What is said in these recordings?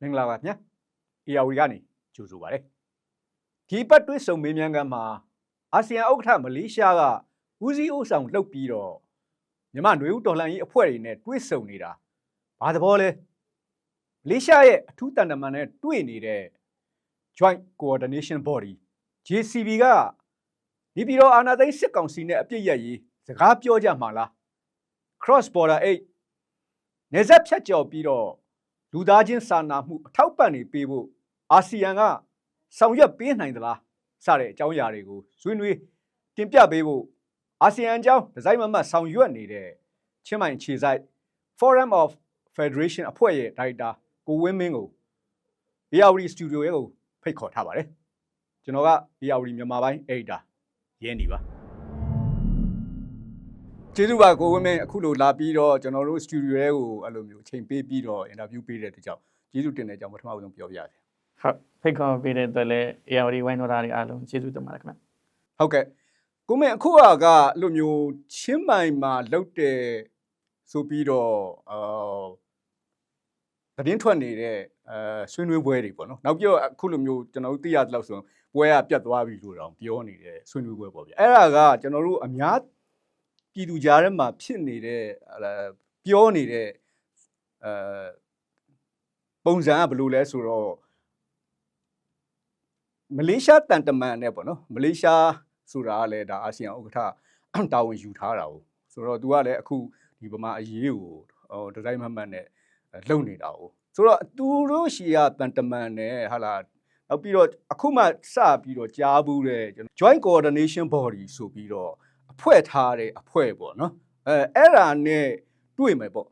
မင်္ဂလာပါခင်ဗျာ။ AR ကနေကြိုဆိုပါရစေ။ဒီပတ်တွဲဆုံမေးမြန်းခန်းမှာအာဆီယံဥက္ကဋ္ဌမလေးရှားကဦးစီးဥဆောင်လှုပ်ပြီးတော့မြန်မာຫນွေဦးတော်လှန်ရေးအဖွဲ့တွေနဲ့တွဲဆုံနေတာဘာသဘောလဲ။မလေးရှားရဲ့အထူးတန်တမန်နဲ့တွေ့နေတဲ့ Joint Coordination Body JCB ကနေပြည်တော်အာဏာသိမ်းစစ်ကောင်စီနဲ့အပြစ်ရရေးစကားပြောကြမှာလား။ Cross Border Aid နေဆက်ဖြတ်ကျော်ပြီးတော့ လူသားချင်းစာနာမှုအထောက်ပံ့တွေပေးဖို့အာဆီယံကဆောင်ရွက်ပေးနိုင်သလားစတဲ့အကြောင်းအရာတွေကိုဆွေးနွေးတင်ပြပေးဖို့အာဆီယံအကြောင်းဒီဇိုင်းမမတ်ဆောင်ရွက်နေတဲ့ချင်းမိုင်ခြေဆိုင် Forum of Federation အဖွဲ့ရဲ့ဒါရိုက်တာကိုဝင်းမင်းကို ARD Studio ရဲ့ကိုဖိတ်ခေါ်ထားပါတယ်ကျွန်တော်က ARD မြန်မာပိုင်း Editor ရင်းနေပါ ကျေးဇူးပါကိုဝင်းမင်းအခုလိုလာပြီးတော့ကျွန်တော်တို့ studio ရဲ့ကိုအဲ့လိုမျိုးအချိန်ပေးပြီးတော့ interview ပေးတဲ့တကြောင်ကျေးဇူးတင်တဲ့အကြောင်းပထမဆုံးပြောပြရစေဟုတ်ဖိတ်ခေါ်ပေးတဲ့အတွက်လည်း ARD ဝိုင်းတော်သားတွေအားလုံးကျေးဇူးတင်ပါတယ်ခင်ဗျဟုတ်ကဲ့ကိုမင်းအခုကကအဲ့လိုမျိုးချင်းမိုင်မှာလောက်တဲ့ဆိုပြီးတော့အာသတင်းထွက်နေတဲ့အဲဆွေးနွေးပွဲတွေပေါ့နော်နောက်ပြီးတော့အခုလိုမျိုးကျွန်တော်တို့သိရသလောက်ဆိုရင်ပွဲကပြတ်သွားပြီလို့တော့ပြောနေတဲ့ဆွေးနွေးပွဲပေါ့ဗျအဲ့ဒါကကျွန်တော်တို့အများ ပြည်သူကြားထဲမှာဖြစ်နေတဲ့အဲပြောနေတဲ့အဲပုံစံကဘယ်လိုလဲဆိုတော့ မလေးရှားတန်တမန်နဲ့ပေါ့နော်မလေးရှားဆိုတာကလည်းဒါအာဆီယံဥက္ကဋ္ဌတာဝန်ယူထားတာ哦ဆိုတော့ तू ကလည်းအခုဒီဗမာအရေးကိုဟိုဒီဇိုင်းမမှတ်နဲ့လုံနေတာ哦ဆိုတော့သူတို့ရှီကတန်တမန်နဲ့ဟာလာနောက်ပြီးတော့အခုမှစပြီးတော့ကြားဘူးတဲ့ joint coordination body ဆိုပြီးတော့အ ဖွဲ့ထားတဲ့အဖွဲ့ပေါ့နော်အဲအဲ့ဒါနဲ့တွေ့မယ်ပေါ့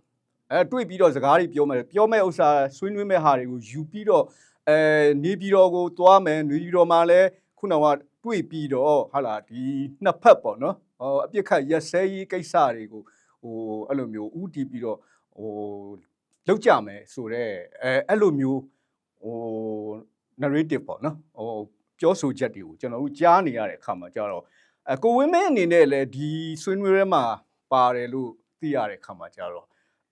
အဲတွေ့ပြီးတော့စကားတွေပြောမယ်ပြောမဲ့ဥစ္စာဆွေးနွေးမဲ့ဟာတွေကိုယူပြီးတော့အဲနေပြည်တော်ကိုသွားမယ်နေပြည်တော်မှာလည်းခုနကတွေ့ပြီးတော့ဟာလာဒီနှစ်ဖက်ပေါ့နော်ဟောအပြစ်ခတ်ရက်စဲရေးကိစ္စတွေကိုဟိုအဲ့လိုမျိုးဥတီပြီးတော့ဟိုလောက်ကြမယ်ဆိုတော့အဲအဲ့လိုမျိုးဟို narrative ပေါ့နော်ဟိုပြောဆိုချက်တွေကိုကျွန်တော်တို့ကြားနေရတဲ့အခါမှာကြတော့ အကိုဝင်းမင်းအနေနဲ့လည်းဒီဆွေးနွေးရဲမှာပါတယ်လို့သိရတဲ့အခါမှာကြတော့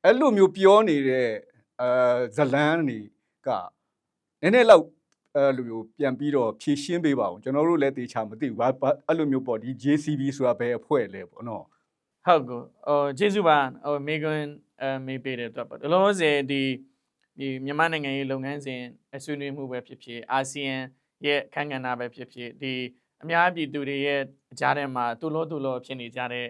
အဲ့လိုမျိုးပြောနေတဲ့အဲဇလန်းတွေကနည်းနည်းလောက်အဲ့လိုမျိုးပြန်ပြီးတော့ဖြည့်ရှင်းပေးပါအောင်ကျွန်တော်တို့လည်းတေချာမသိဘူးဘာဘာအဲ့လိုမျိုးပေါ့ဒီ JCB ဆိုတာဘယ်အဖွဲ့လဲပေါ့နော်ဟုတ်ကောဟိုကျေးဇူးပါဟိုမေကွန်အမေးပေးတဲ့အတွက်ပေါ့ဒီလိုစေဒီဒီမြန်မာနိုင်ငံရေးလုပ်ငန်းစဉ်အဆွေးနွေးမှုပဲဖြစ်ဖြစ်အာဆီယံရဲ့အခမ်းကဏ္ဍပဲဖြစ်ဖြစ်ဒီ အများပြည်သူတွေရဲ့အကြားထဲမှာတူလို့တူလို့ဖြစ်နေကြတဲ့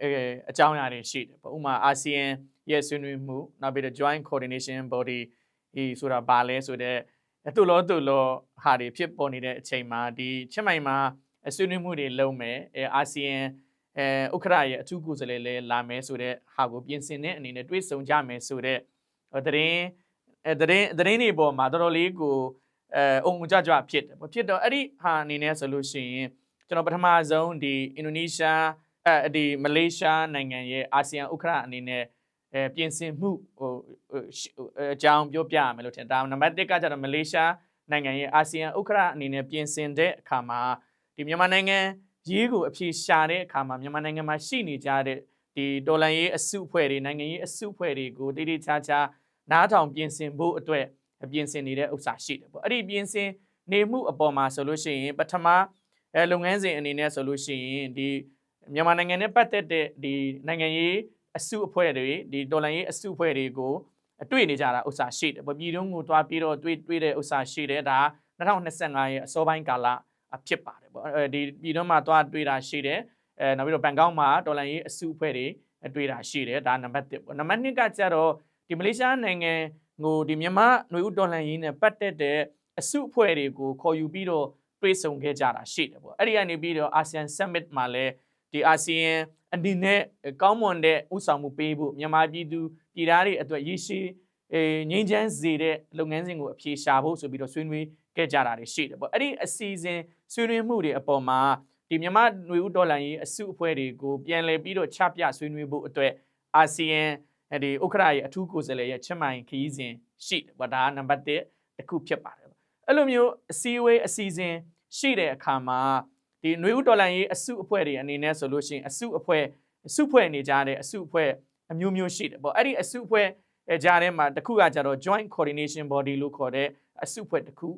အဲအကြောင်းအရာတွေရှိတယ်ပေါ့ဥပမာအာဆီယံရဲ့ဆွေးနွေးမှုနောက်ပြီးတော့ joint coordination body ဒီဆိုတာဘာလဲဆိုတော့တူလို့တူလို့ဟာတွေဖြစ်ပေါ်နေတဲ့အချိန်မှာဒီချက်မိုင်မှာဆွေးနွေးမှုတွေလုပ်မယ်အဲအာဆီယံအဲဥက္ကရာရဲ့အထူးကိုယ်စားလှယ်လည်းလာမယ်ဆိုတော့ဟာကိုပြင်ဆင်တဲ့အနေနဲ့တွေးဆုံကြမယ်ဆိုတော့သတင်းအဲသတင်းသတင်းတွေပေါ်မှာတော်တော်လေးကို အဲအုံကြကြဖြစ်တယ်ပေါ့ဖြစ်တော့အဲ့ဒီဟာအနေနဲ့ဆိုလို့ရှိရင်ကျွန်တော်ပထမဆုံးဒီအင်ဒိုနီးရှားအဲဒီမလေးရှားနိုင်ငံရဲ့အာဆီယံဥက္ကရာအနေနဲ့အဲပြင်ဆင်မှုဟိုအကြောင်းပြောပြရမယ်လို့ထင်ဒါနံပါတ်1ကကျတော့မလေးရှားနိုင်ငံရဲ့အာဆီယံဥက္ကရာအနေနဲ့ပြင်ဆင်တဲ့အခါမှာဒီမြန်မာနိုင်ငံရေးကိုအဖြေရှာတဲ့အခါမှာမြန်မာနိုင်ငံမှာရှိနေကြတဲ့ဒီဒေါ်လာရေးအစုအဖွဲ့တွေနိုင်ငံရေးအစုအဖွဲ့တွေကိုတိတိကျကျနားထောင်ပြင်ဆင်ဖို့အတွက် ပြင်ဆင်နေတဲ့ဥစ္စာရှိတယ်ပေါ့အဲ့ဒီပြင်ဆင်နေမှုအပေါ်မှာဆိုလို့ရှိရင်ပထမအဲလုပ်ငန်းစဉ်အနေနဲ့ဆိုလို့ရှိရင်ဒီမြန်မာနိုင်ငံနဲ့ပတ်သက်တဲ့ဒီနိုင်ငံရေးအစုအဖွဲ့တွေဒီဒေါ်လာရေးအစုအဖွဲ့တွေကိုတွေ့နေကြတာဥစ္စာရှိတယ်ပေါ့ပြည်တွင်းကိုတွားပြီးတော့တွေ့တွေ့တဲ့ဥစ္စာရှိတယ်ဒါ2025ရဲ့အစောပိုင်းကာလဖြစ်ပါတယ်ပေါ့အဲဒီပြည်တွင်းမှာတွားတွေ့တာရှိတယ်အဲနောက်ပြီးတော့ဘန်ကောက်မှာဒေါ်လာရေးအစုအဖွဲ့တွေတွေ့တာရှိတယ်ဒါနံပါတ်1ပေါ့နံပါတ်2ကကျတော့ဒီမလေးရှားနိုင်ငံ ကိုဒီမြန်မာຫນွေဥဒေါ်လာရေးနဲ့ပတ်သက်တဲ့အစုအဖွဲ့တွေကိုခေါ်ယူပြီးတော့တွေ့ဆုံခဲ့ကြတာရှိတယ်ပေါ့အဲ့ဒီကနေပြီးတော့ ASEAN Summit မှာလည်းဒီအာဆီယံအနေနဲ့ကောင်းမွန်တဲ့ဥဆောင်မှုပေးဖို့မြန်မာပြည်သူပြည်သားတွေအတွက်ရည်ရှိအဲငြိမ်းချမ်းစေတဲ့လုပ်ငန်းစဉ်ကိုအဖြေရှာဖို့ဆိုပြီးတော့ဆွေးနွေးခဲ့ကြတာတွေရှိတယ်ပေါ့အဲ့ဒီအစီအစဉ်ဆွေးနွေးမှုတွေအပေါ်မှာဒီမြန်မာຫນွေဥဒေါ်လာရေးအစုအဖွဲ့တွေကိုပြန်လည်ပြီးတော့ချပြဆွေးနွေးဖို့အတွက် အာဆီယံဒီဥက္ကရာရဲ့အထူးကိုယ်စားလှယ်ရဲ့ချက်မိုင်ခရီးစဉ်ရှိတယ်ပေါ့ဒါကနံပါတ်1တစ်ခုဖြစ်ပါတယ်အဲ့လိုမျိုးအစည်းအဝေးအစီအစဉ်ရှိတဲ့အခါမှာဒီຫນွေဥဒေါ်လာရေးအစုအဖွဲ့တွေအနေနဲ့ဆိုလို့ရှိရင်အစုအဖွဲ့အစုဖွဲ့နေကြတဲ့အစုအဖွဲ့အမျိုးမျိုးရှိတယ်ပေါ့အဲ့ဒီအစုအဖွဲ့အဲကြားထဲမှာတစ်ခုကကြတော့ joint coordination body လို့ခေါ်တဲ့အစုအဖွဲ့တစ်ခု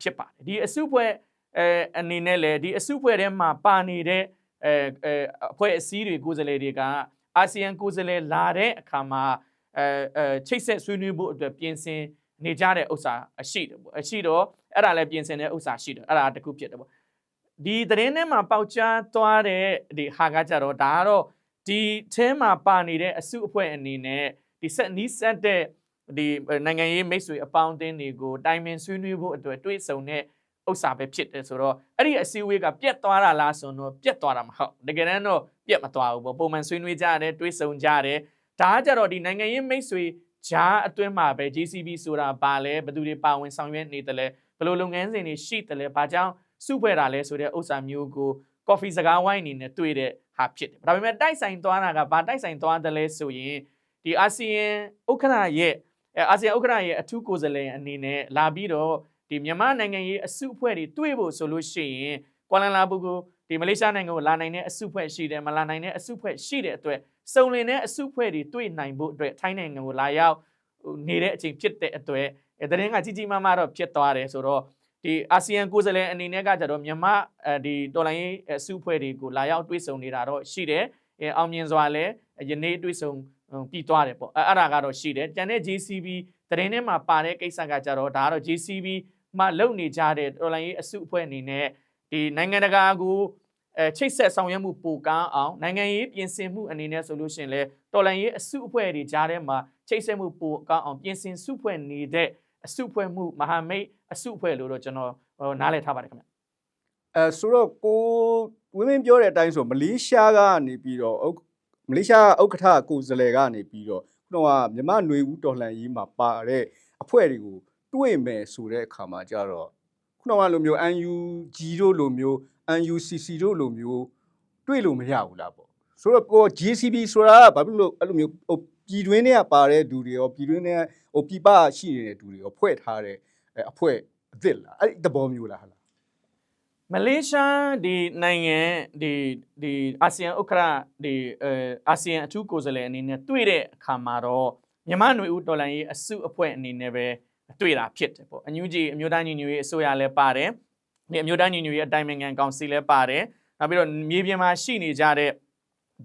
ဖြစ်ပါတယ်ဒီအစုအဖွဲ့အဲအနေနဲ့လေဒီအစုအဖွဲ့ထဲမှာပါနေတဲ့အဲအဲအဖွဲ့အစည်းတွေကိုယ်စားလှယ်တွေက အာဆီယံကိုယ်စားလှယ်လာတဲ့အခါမှာအဲအဲချိတ်ဆက်ဆွေးနွေးဖို့အတွက်ပြင်ဆင်နေကြတဲ့ဥစ္စာအရှိတယ်ပေါ့အရှိတော့အဲ့ဒါလည်းပြင်ဆင်တဲ့ဥစ္စာရှိတယ်အဲ့ဒါတစ်ခုဖြစ်တယ်ပေါ့ဒီသတင်းထဲမှာပေါက်ကြားသွားတဲ့ဒီဟာကကြတော့ဒါကတော့ဒီအဲမှာပါနေတဲ့အစုအဖွဲ့အနေနဲ့ဒီဆက်နီးဆက်တဲ့ဒီနိုင်ငံရေးမိတ်ဆွေအပေါင်းအသင်းတွေကိုတိုင်ပင်ဆွေးနွေးဖို့အတွက်တွေးဆုံတဲ့ ဥစ္စာပဲဖြစ်တယ်ဆိုတော့အဲ့ဒီအစည်းအဝေးကပြက်သွားတာလားဆိုတော့ပြက်သွားတာမဟုတ်တကယ်တမ်းတော့ပြက်မသွားဘူးပေါ့ပုံမှန်ဆွေးနွေးကြတယ်တွေးဆုံကြတယ်ဒါကကြတော့ဒီနိုင်ငံရေးမိတ်ဆွေဂျားအတွင်းမှာပဲ JCB ဆိုတာဘာလဲဘယ်သူတွေပါဝင်ဆောင်ရွက်နေတယ်လဲဘယ်လိုလုပ်ငန်းစဉ်တွေရှိတယ်လဲဘာကြောင့်စုဖွဲ့တာလဲဆိုတဲ့ဥစ္စာမျိုးကို coffee စကားဝိုင်းအနေနဲ့တွေ့တဲ့ဟာဖြစ်တယ်ဒါပေမဲ့တိုက်ဆိုင်သွားတာကဘာတိုက်ဆိုင်သွားတယ်လဲဆိုရင်ဒီအာဆီယံဥက္ကဋ္ဌရဲ့အဲအာဆီယံဥက္ကဋ္ဌရဲ့အထူးကိုယ်စားလှယ်အနေနဲ့လာပြီးတော့ ဒီမြန်မာနိုင်ငံရေးအစုအဖွဲ့တွေတွေ့ဖို့ဆိုလို့ရှိရင်ကွာလာလာပူကိုဒီမလေးရှားနိုင်ငံကိုလာနိုင်တဲ့အစုအဖွဲ့ရှိတယ်မလာနိုင်တဲ့အစုအဖွဲ့ရှိတဲ့အတွက်စုံလင်တဲ့အစုအဖွဲ့တွေတွေ့နိုင်ဖို့အတွက်ထိုင်းနိုင်ငံကိုလာရောက်နေတဲ့အချိန်ဖြစ်တဲ့အတွက်အဲတရင်ကကြီးကြီးမားမားတော့ဖြစ်သွားတယ်ဆိုတော့ဒီအာဆီယံကိုယ်စားလှယ်အနေနဲ့ကကြတော့မြန်မာအဲဒီတော်လိုင်းရေးအစုအဖွဲ့တွေကိုလာရောက်တွေ့ဆုံနေတာတော့ရှိတယ်အဲအောင်မြင်စွာလဲယနေ့တွေ့ဆုံပြီးသွားတယ်ပေါ့အဲအဲ့ဒါကတော့ရှိတယ်ကျန်တဲ့ JCB တရင်ထဲမှာပါတဲ့ကိစ္စကကြတော့ဒါကတော့ JCB မှာလုံနေကြတဲ့တော်လိုင်းရေးအစုအဖွဲ့အနေနဲ့ဒီနိုင်ငံတကာကိုအဲချိတ်ဆက်ဆောင်ရွက်မှုပိုကောင်းအောင်နိုင်ငံရေးပြင်ဆင်မှုအနေနဲ့ဆိုလို့ရှိရင်လဲတော်လိုင်းရေးအစုအဖွဲ့တွေကြားထဲမှာချိတ်ဆက်မှုပိုကောင်းအောင်ပြင်ဆင်စုဖွဲ့နေတဲ့အစုဖွဲ့မှုမဟာမိတ်အစုအဖွဲ့လို့တော့ကျွန်တော်နားလည်ထားပါတယ်ခင်ဗျအဲဆိုတော့ကိုဝင်းမင်းပြောတဲ့အတိုင်းဆိုမလေးရှားကနေပြီးတော့ဥက္မလေးရှားဥက္ကဋ္ဌကိုယ်စားလှယ်ကနေပြီးတော့ခုနကမြမຫນွေဦးတော်လှန်ရေးမှာပါတဲ့အဖွဲ့တွေကို တွေ့မယ်ဆိုတဲ့အခါမှာကြတော့ခုနကလိုမျိုး UNG တို့လိုမျိုး UNCC တို့လိုမျိုးတွေ့လို့မရဘူးလားပေါ့ဆိုတော့ကို GCB ဆိုတာကဘာဖြစ်လို့အဲ့လိုမျိုးဟိုပြည်တွင်းထဲကပါတဲ့လူတွေရောပြည်တွင်းထဲဟိုပြည်ပရှိနေတဲ့လူတွေရောဖွဲ့ထားတဲ့အဲအဖွဲ့အစ်စ်လားအဲ့ဒီသဘောမျိုးလားဟာလားမလေးရှားဒီနိုင်ငံဒီဒီအာဆီယံဥက္ကဋ္ဌဒီအဲအာဆီယံအထူးကိုယ်စားလှယ်အနေနဲ့တွေ့တဲ့အခါမှာတော့မြန်မာ့ຫນွေဦးတော်လိုင်းရေးအစုအဖွဲ့အနေနဲ့ပဲ တွေ့တာဖြစ်တယ်ပေါ့အန်ယူဂျီအမျိုးသားညီညွတ်ရေးအစိုးရလည်းပါတယ်ဒီအမျိုးသားညီညွတ်ရေးအတိုင်းအမြန်ကောင်စီလည်းပါတယ်နောက်ပြီးတော့မြေပြင်မှာရှိနေကြတဲ့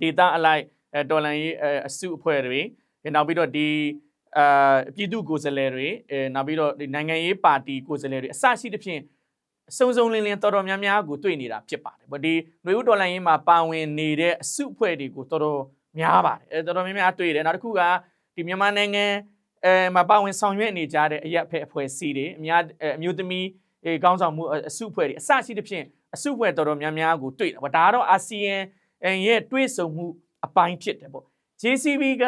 ဒေတာအလိုက်အဲတော်လိုင်းရေးအစုအဖွဲ့တွေနောက်ပြီးတော့ဒီအာပြည်သူကိုယ်စားလှယ်တွေအဲနောက်ပြီးတော့ဒီနိုင်ငံရေးပါတီကိုယ်စားလှယ်တွေအစရှိသဖြင့်စုံစုံလင်းလင်းတော်တော်များများကိုတွေ့နေတာဖြစ်ပါတယ်။ဗောဒီຫນွေဦးတော်လိုင်းရေးမှာပါဝင်နေတဲ့အစုအဖွဲ့တွေကိုတော်တော်များပါတယ်။အဲတော်တော်များများတွေ့တယ်။နောက်တစ်ခုကဒီမြန်မာနိုင်ငံ အဲမှာပါဝင်ဆောင်ရွက်နေကြတဲ့အရက်ဖက်အဖွဲ့အစည်းတွေအများအမျိုးသမီးအဲကောင်းဆောင်မှုအစုအဖွဲ့တွေအစရှိသဖြင့်အစုအဖွဲ့တော်တော်များများကိုတွေ့တယ်။ဗောဒါကတော့အာဆီယံရဲ့တွေးဆုံမှုအပိုင်းဖြစ်တယ်ဗော JCB က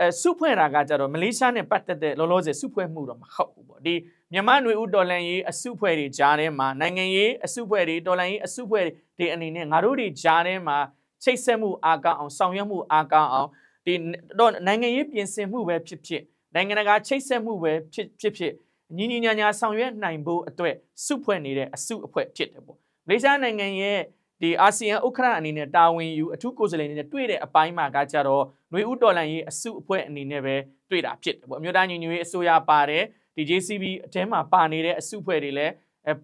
အဲစုဖွဲ့တာကကြတော့မလေးရှားနဲ့ပတ်သက်တဲ့လောလောဆယ်စုဖွဲ့မှုတော့မဟုတ်ဘူးပေါ့ဒီမြန်မာຫນွေဦးတော်လန်ရေးအစုဖွဲ့တွေကြားထဲမှာနိုင်ငံရေးအစုဖွဲ့တွေတော်လန်ရေးအစုဖွဲ့တွေအနေနဲ့ငါတို့တွေကြားထဲမှာချိတ်ဆက်မှုအားကောင်းအောင်ဆောင်ရွက်မှုအားကောင်းအောင်ဒီတော့နိုင်ငံရေးပြင်ဆင်မှုပဲဖြစ်ဖြစ် နိုင်ငံတကာချိတ်ဆက်မှုပဲဖြစ်ဖြစ်ဖြစ်ညီညီညာညာဆောင်ရွက်နိုင်ဖို့အတွက်စုဖွဲ့နေတဲ့အစုအဖွဲ့ဖြစ်တယ်ပေါ့မလေးရှားနိုင်ငံရဲ့ဒီအာဆီယံဥက္ကဋ္ဌအနေနဲ့တာဝန်ယူအထူးကိုယ်စားလှယ်အနေနဲ့တွေ့တဲ့အပိုင်းမှာကကြတော့ຫນွေဦးတော်လန်ရေးအစုအဖွဲ့အနေနဲ့ပဲတွေ့တာဖြစ်တယ်ပေါ့အမျိုးသားညီညွတ်ရေးအစိုးရပါတယ်ဒီ JCB အထဲမှာပါနေတဲ့အစုအဖွဲ့တွေလည်း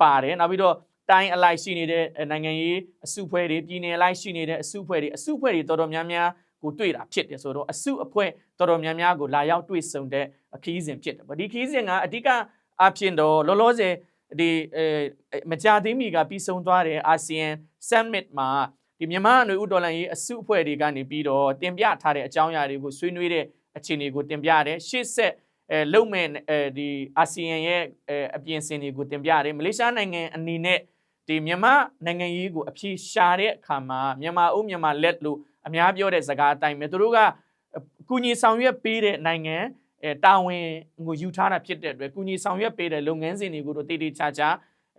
ပါတယ်နောက်ပြီးတော့တိုင်းအလိုက်ရှိနေတဲ့နိုင်ငံရေးအစုအဖွဲ့တွေပြည်နယ်အလိုက်ရှိနေတဲ့အစုအဖွဲ့တွေအစုအဖွဲ့တွေတော်တော်များများ ကိုတွေ့တာဖြစ်တယ်ဆိုတော့အစုအဖွဲ့တော်တော်များများကိုလာရောက်တွေ့ဆုံတဲ့အခီးစဉ်ဖြစ်တယ်ပေါ့ဒီခီးစဉ်ကအဓိကအဖြစ်တော့လောလောဆယ်ဒီအဲမကြသေးမီကပြီးဆုံးသွားတဲ့အာဆီယံ summit မှာဒီမြန်မာအနွေဥတော်လန်ရေးအစုအဖွဲ့တွေကနေပြီးတော့တင်ပြထားတဲ့အကြောင်းအရာတွေကိုဆွေးနွေးတဲ့အခြေအနေကိုတင်ပြတယ်ရှေ့ဆက်အဲလုံမဲ့အဲဒီအာဆီယံရဲ့အပြင်ဆင်တွေကိုတင်ပြတယ်မလေးရှားနိုင်ငံအနေနဲ့ဒီမြန်မာနိုင်ငံရေးကိုအဖြေရှာတဲ့အခါမှာမြန်မာအုပ်မြန်မာလက်လို့ အများပြောတဲ့စကားအတိုင်းပဲသူတို့ကကုညီဆောင်ရွက်ပေးတဲ့နိုင်ငံအဲတာဝန်ကိုယူထားတာဖြစ်တဲ့အတွက်ကုညီဆောင်ရွက်ပေးတဲ့လုပ်ငန်းစဉ်တွေကိုတော့တည်တည်ချာချာ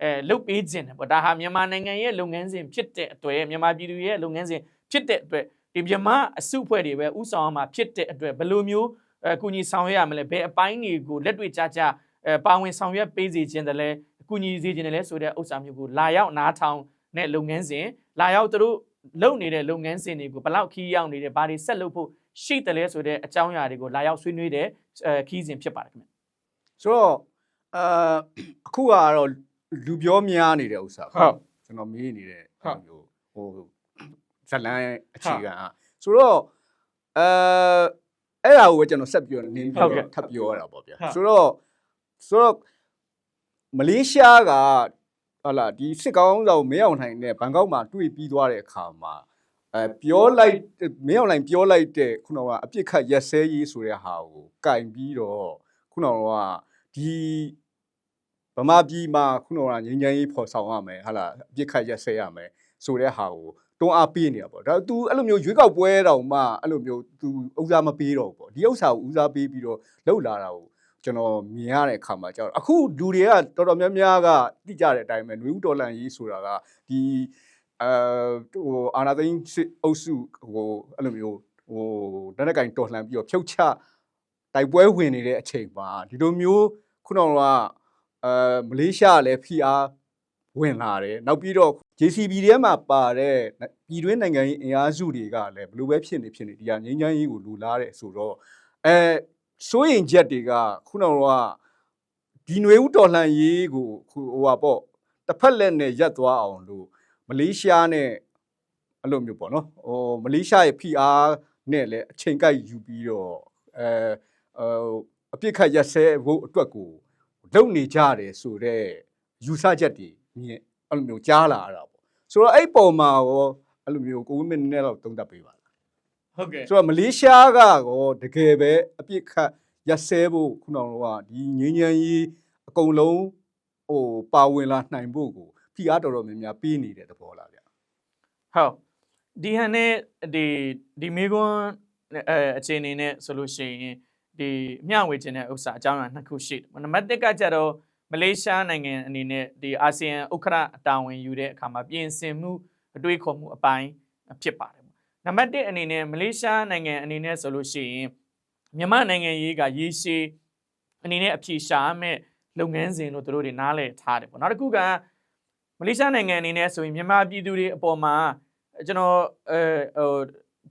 အဲလုတ်ပေးခြင်းတယ်ပေါ့ဒါဟာမြန်မာနိုင်ငံရဲ့လုပ်ငန်းစဉ်ဖြစ်တဲ့အတွက်မြန်မာပြည်သူရဲ့လုပ်ငန်းစဉ်ဖြစ်တဲ့အတွက်ဒီမြန်မာအစုအဖွဲ့တွေပဲဥဆောင်အောင်မှာဖြစ်တဲ့အတွက်ဘယ်လိုမျိုးအကူညီဆောင်ရွက်ရမလဲဘယ်အပိုင်းတွေကိုလက်တွေ့ကြကြအဲပါဝင်ဆောင်ရွက်ပေးစီခြင်းတည်းလဲအကူညီစီခြင်းတည်းလဲဆိုတဲ့ဥစ္စာမျိုးကိုလာရောက်နားထောင်တဲ့လုပ်ငန်းစဉ်လာရောက်သူတို့ လုပ်နေတဲ့လုပ်ငန်းစဉ်တွေကိုဘလောက်ခီးရောက်နေတယ်ဘာတွေဆက်လုပ်ဖို့ရှိတယ်လဲဆိုတဲ့အကြောင်းအရာတွေကိုလာရောက်ဆွေးနွေးတဲ့အဲခီးစဉ်ဖြစ်ပါတယ်ခင်ဗျဆိုတော့အာအခုကတော့လူပြောများနေတဲ့ဥစ္စာဟုတ်ကျွန်တော်မေးနေတဲ့ဟုတ်အဲ့လိုမျိုးဟိုဇလန်အခြေခံอ่ะဆိုတော့အဲအဲ့ဒါကိုပဲကျွန်တော်ဆက်ပြောနင်းဟုတ်ပြီးကဲ့တော့ထပ်ပြောရတာပေါ့ဗျာဟုတ်ဆိုတော့ဆိုတော့မလေးရှားက ဟာလာဒီစစ်ကောင်းဆောင်မင်းအောင်ထိုင်နဲ့ဘန်ကောက်မှာတွေ့ပြီးသွားတဲ့အခါမှာအဲပြောလိုက်မင်းအောင်လိုင်ပြောလိုက်တဲ့ခုနကအပြစ်ခတ်ရက်စဲရေးဆိုတဲ့ဟာကိုကင်ပြီးတော့ခုနကဒီဗမာပြည်မှာခုနကငញ្ញမ်းရေးဖော်ဆောင်ရမယ်ဟာလာအပြစ်ခတ်ရက်စဲရမယ်ဆိုတဲ့ဟာကိုတွန်းအားပေးနေတာပေါ့ဒါ तू အဲ့လိုမျိုးရွေးကောက်ပွဲတောင်မှအဲ့လိုမျိုး तू ဥစားမပေးတော့ဘူးပေါ့ဒီဥစ္စာကိုဥစားပေးပြီးတော့လှုပ်လာတာကို ကျွန်တော်မြင်ရတဲ့အခါမှာကျတော့အခုလူတွေကတော်တော်များများကသိကြတဲ့အတိုင်းပဲຫນွေဦးတော်လန်ရေးဆိုတာကဒီအဲဟိုအာနာသိန်းစစ်အုပ်စုဟိုအဲ့လိုမျိုးဟိုတနက်ကင်တော်လှန်ပြီးတော့ဖြုတ်ချတိုက်ပွဲဝင်နေတဲ့အချိန်မှာဒီလိုမျိုးခုနကအဲမလေးရှားကလည်း PR ဝင်လာတယ်နောက်ပြီးတော့ JCB ထဲမှာပါတဲ့ပြည်တွင်းနိုင်ငံရေးအင်အားစုတွေကလည်းဘယ်လိုပဲဖြစ်နေဖြစ်နေဒီဟာငင်းချမ်းရေးကိုလူလားတဲ့ဆိုတော့အဲ စိုးရင်ချက်တွေကခုနကဒီຫນွေဥတော်လှန်ရေးကိုခုဟိုပါပေါ့တစ်ဖက်လက်နဲ့ရက်သွားအောင်လို့မလေးရှားနဲ့အဲ့လိုမျိုးပေါ့နော်ဟိုမလေးရှားရဲ့ PR နဲ့လည်းအချိန်ကိုက်ယူပြီးတော့အဲအပြစ်ခတ်ရက်စဲဖို့အတွက်ကိုလုပ်နေကြတယ်ဆိုတော့ယူဆချက်တွေမြင်အဲ့လိုမျိုးကြားလာရတာပေါ့ဆိုတော့အဲ့ပုံမှာရောအဲ့လိုမျိုးကိုဝင်းမင်းနဲ့တော့တုံးတက်ပေးပါလား ဟုတ်ကဲ့ဆိုတော့မလေးရှားကရောတကယ်ပဲအပြစ်ခတ်ရက်စဲဖို့ခုနကဒီငင်းငင်းကြီးအကုန်လုံးဟိုပါဝင်လာနိုင်ဖို့ကိုဖိအားတော်တော်များများပေးနေတဲ့သဘောလားဗျဟုတ်ဒီဟန်နဲ့ဒီဒီမေကွန်းအဲအခြေအနေနဲ့ဆိုလို့ရှိရင်ဒီမျှဝေခြင်းတဲ့ဥစ္စာအကြောင်းအရာနှစ်ခုရှိတယ်နံပါတ်1ကကြတော့မလေးရှားနိုင်ငံအနေနဲ့ဒီအာဆီယံဥက္ကဋ္ဌအတာဝန်ယူတဲ့အခါမှာပြင်ဆင်မှုအတွေးခေါ်မှုအပိုင်းဖြစ်ပါတယ်ပေါ့ နံပါတ်1အနေနဲ့မလေးရှားနိုင်ငံအနေနဲ့ဆိုလို့ရှိရင်မြန်မာနိုင်ငံရေးကရေရှည်အနေနဲ့အဖြေရှာမဲ့လုပ်ငန်းစဉ်လို့သူတို့တွေနားလည်ထားတယ်ပေါ့နောက်တစ်ခုကမလေးရှားနိုင်ငံအနေနဲ့ဆိုရင်မြန်မာပြည်သူတွေအပေါ်မှာကျွန်တော်အဲဟို